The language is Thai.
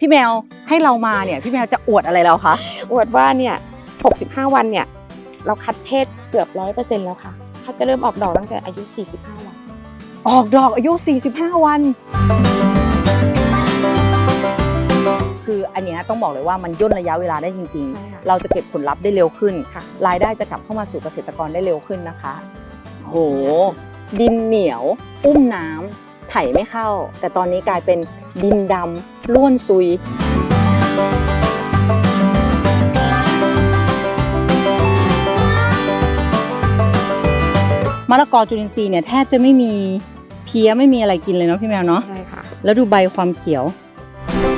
พี่แมวให้เรามาเนี่ยพี่แมวจะอวดอะไรเราคะอวดว่าเนี่ย 65 วันเนี่ย เราคัดเพศเกือบร้อยเปอร์เซ็นต์แล้วค่ะเขาจะเริ่มออกดอกตั้งแต่อายุ 45 วัน ออกดอกอายุ 45 วัน คืออันเนี้ยต้องบอกเลยว่ามันย่นระยะเวลาได้จริง ใช่ค่ะ ๆ เราจะเก็บผลลัพธ์ได้เร็วขึ้น ค่ะ รายได้จะกลับเข้ามาสู่เกษตรกรได้เร็วขึ้นนะคะ โห ดินเหนียว อุ้มน้ำ ไถไม่เข้า แต่ตอนนี้กลายเป็นดินดำล้วนซุยมะละกอจุลินทรีย์เนี่ยแทบจะไม่มีเพี้ยไม่มีอะไรกินเลยเนาะพี่แมวเนาะใช่ค่ะ แล้วดูใบความเขียวใ